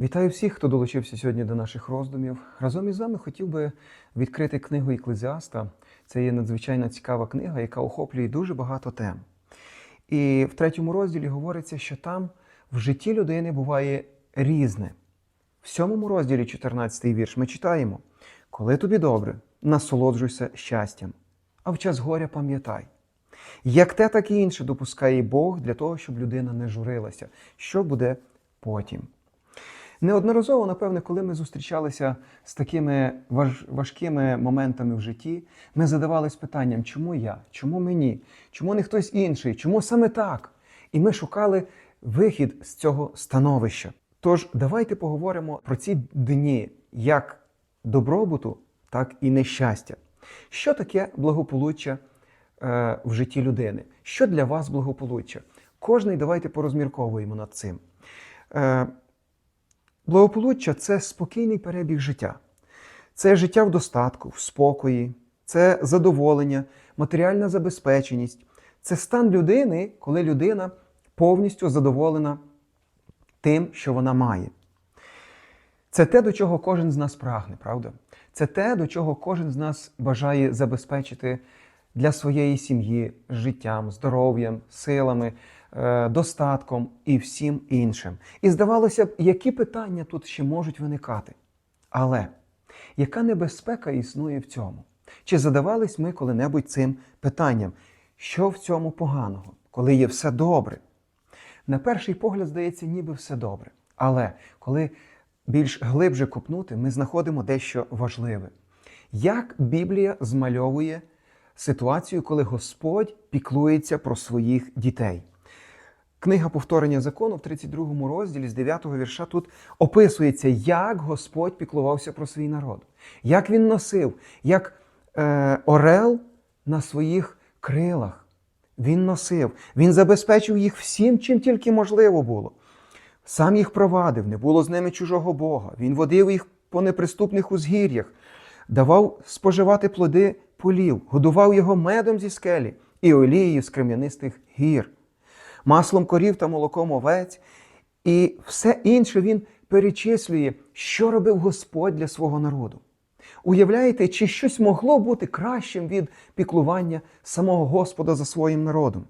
Вітаю всіх, хто долучився сьогодні до наших роздумів. Разом із вами хотів би відкрити книгу Еклезіаста. Це є надзвичайно цікава книга, яка охоплює дуже багато тем. І в третьому розділі говориться, що там в житті людини буває різне. В сьомому розділі, 14 вірш, ми читаємо: Коли тобі добре, насолоджуйся щастям, а в час горя пам'ятай. Як те, так і інше допускає Бог для того, щоб людина не журилася, що буде потім. Неодноразово, напевне, коли ми зустрічалися з такими важ- важкими моментами в житті, ми задавались питанням, чому я, чому мені, чому не хтось інший, чому саме так? І ми шукали вихід з цього становища. Тож давайте поговоримо про ці дні як добробуту, так і нещастя. Що таке благополуччя е, в житті людини? Що для вас благополуччя? Кожний давайте порозмірковуємо над цим. Е, Благополуччя це спокійний перебіг життя. Це життя в достатку, в спокої, це задоволення, матеріальна забезпеченість. Це стан людини, коли людина повністю задоволена тим, що вона має. Це те, до чого кожен з нас прагне, правда? Це те, до чого кожен з нас бажає забезпечити для своєї сім'ї життям, здоров'ям, силами, достатком і всім іншим. І здавалося б, які питання тут ще можуть виникати. Але яка небезпека існує в цьому? Чи задавались ми коли-небудь цим питанням? Що в цьому поганого, коли є все добре? На перший погляд здається, ніби все добре. Але коли більш глибше копнути, ми знаходимо дещо важливе. Як Біблія змальовує ситуацію, коли Господь піклується про своїх дітей? Книга повторення закону в 32 розділі з 9 вірша тут описується, як Господь піклувався про свій народ, як він носив, як е, орел на своїх крилах. Він носив, він забезпечив їх всім, чим тільки можливо було. Сам їх провадив, не було з ними чужого Бога. Він водив їх по неприступних узгір'ях, давав споживати плоди полів, годував його медом зі скелі і олією з крем'янистих гір, маслом корів та молоком овець, і все інше він перечислює, що робив Господь для свого народу. Уявляєте, чи щось могло бути кращим від піклування самого Господа за своїм народом?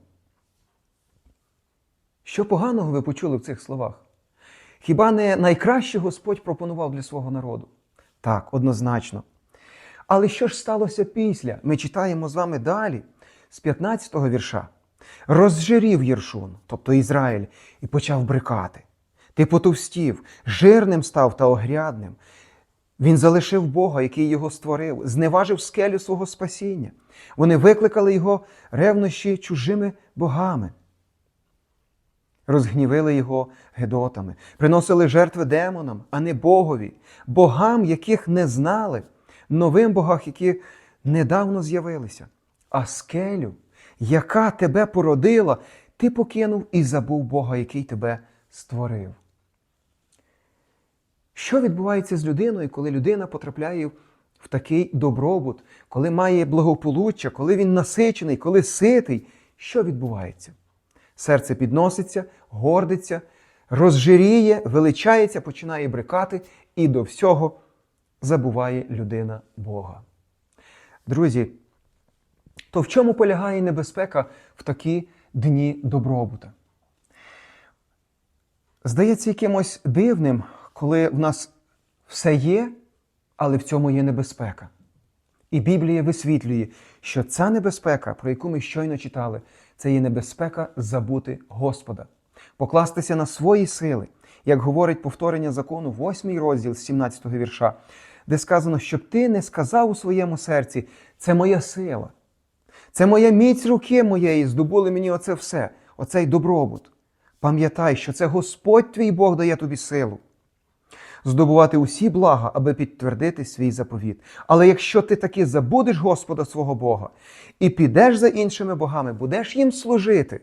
Що поганого ви почули в цих словах? Хіба не найкраще Господь пропонував для свого народу? Так, однозначно. Але що ж сталося після? Ми читаємо з вами далі, з 15-го вірша. Розжирів Єршун, тобто Ізраїль, і почав брикати. Ти потовстів, жирним став та огрядним. Він залишив Бога, який його створив, зневажив скелю свого спасіння. Вони викликали його ревнощі чужими богами. Розгнівили його гедотами, приносили жертви демонам, а не Богові, богам, яких не знали, новим богах, які недавно з'явилися. А скелю, яка тебе породила, ти покинув і забув Бога, який тебе створив. Що відбувається з людиною, коли людина потрапляє в такий добробут, коли має благополуччя, коли він насичений, коли ситий? Що відбувається? Серце підноситься, гордиться, розжиріє, величається, починає брикати і до всього забуває людина Бога. Друзі, то в чому полягає небезпека в такі дні добробута? Здається якимось дивним, коли в нас все є, але в цьому є небезпека. І Біблія висвітлює, що ця небезпека, про яку ми щойно читали, це є небезпека забути Господа, покластися на свої сили, як говорить повторення закону, 8 розділ 17 вірша, де сказано, щоб ти не сказав у своєму серці, це моя сила, це моя міць руки моєї, здобули мені оце все, оцей добробут. Пам'ятай, що це Господь твій Бог дає тобі силу здобувати усі блага, аби підтвердити свій заповіт. Але якщо ти таки забудеш Господа свого Бога і підеш за іншими богами, будеш їм служити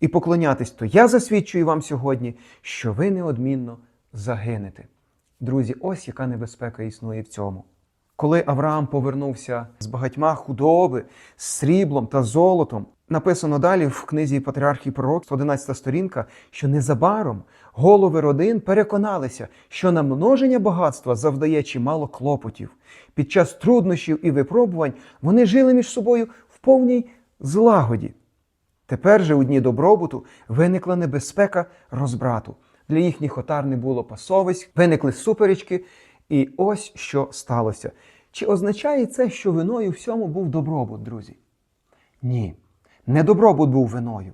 і поклонятись, то я засвідчую вам сьогодні, що ви неодмінно загинете. Друзі, ось яка небезпека існує в цьому. Коли Авраам повернувся з багатьма худоби, з сріблом та золотом, написано далі в книзі Патріархії Пророк, 11 сторінка, що незабаром голови родин переконалися, що намноження багатства завдає чимало клопотів. Під час труднощів і випробувань вони жили між собою в повній злагоді. Тепер же у дні добробуту виникла небезпека розбрату. Для їхніх отар не було пасовиськ, виникли суперечки, і ось що сталося. Чи означає це, що виною всьому був добробут, друзі? Ні, не добробут був виною.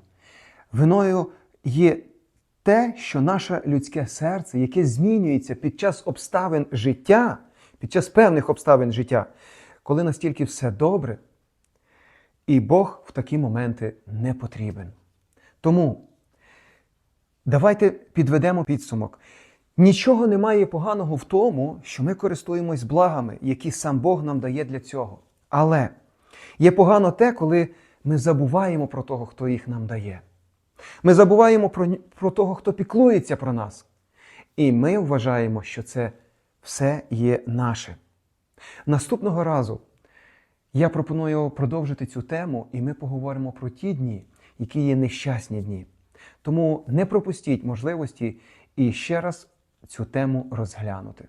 Виною є те, що наше людське серце, яке змінюється під час обставин життя, під час певних обставин життя, коли настільки все добре, і Бог в такі моменти не потрібен. Тому давайте підведемо підсумок. Нічого немає поганого в тому, що ми користуємось благами, які сам Бог нам дає для цього. Але є погано те, коли ми забуваємо про того, хто їх нам дає. Ми забуваємо про, про того, хто піклується про нас. І ми вважаємо, що це все є наше. Наступного разу я пропоную продовжити цю тему, і ми поговоримо про ті дні, які є нещасні дні. Тому не пропустіть можливості і ще раз цю тему розглянути.